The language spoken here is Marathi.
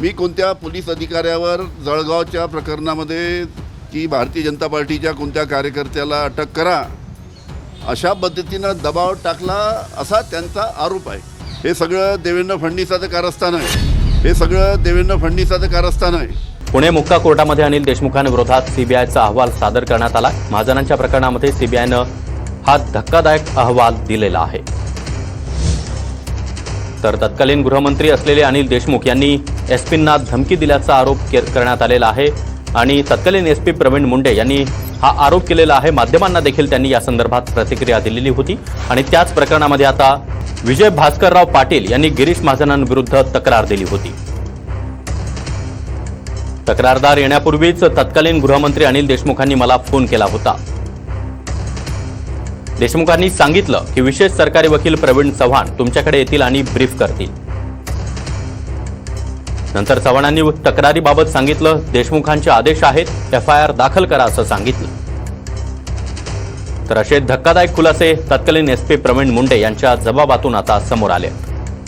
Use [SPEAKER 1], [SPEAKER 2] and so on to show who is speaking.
[SPEAKER 1] मी कोणत्या पोलीस अधिकाऱ्यावर जळगावच्या प्रकरणामध्ये की भारतीय जनता पार्टीच्या कोणत्या कार्यकर्त्याला अटक करा अशा पद्धतीनं दबाव टाकला असा त्यांचा आरोप आहे. हे सगळं देवेंद्र फडणवीसाचं कारस्थान आहे. हे सगळं देवेंद्र फडणवीसाचं कारस्थान आहे.
[SPEAKER 2] पुणे मुक्का कोर्टामध्ये अनिल देशमुखांविरोधात सीबीआयचा अहवाल सादर करण्यात आला. महाजनांच्या प्रकरणामध्ये सीबीआयनं हा धक्कादायक अहवाल दिलेला आहे. तर तत्कालीन गृहमंत्री असलेले अनिल देशमुख यांनी एसपींना धमकी दिल्याचा आरोप के- करण्यात आलेला आहे. आणि तत्कालीन एस पी प्रवीण मुंडे यांनी हा आरोप केलेला आहे. माध्यमांना देखील त्यांनी या संदर्भात प्रतिक्रिया दिलेली होती. आणि त्याच प्रकरणामध्ये आता विजय भास्करराव पाटील यांनी गिरीश महाजनांविरुद्ध तक्रार दिली होती. तक्रारदार येण्यापूर्वीच तत्कालीन गृहमंत्री अनिल देशमुखांनी मला फोन केला होता. देशमुखांनी सांगितलं की विशेष सरकारी वकील प्रवीण चव्हाण तुमच्याकडे येतील आणि ब्रीफ करतील. नंतर चव्हाणांनी तक्रारीबाबत सांगितलं. देशमुखांचे आदेश आहेत. एफ आय आर दाखल करा असं सांगितलं. तर असे धक्कादायक खुलासे तत्कालीन एसपी प्रवीण मुंडे यांच्या जबाबातून आता समोर आले आहेत.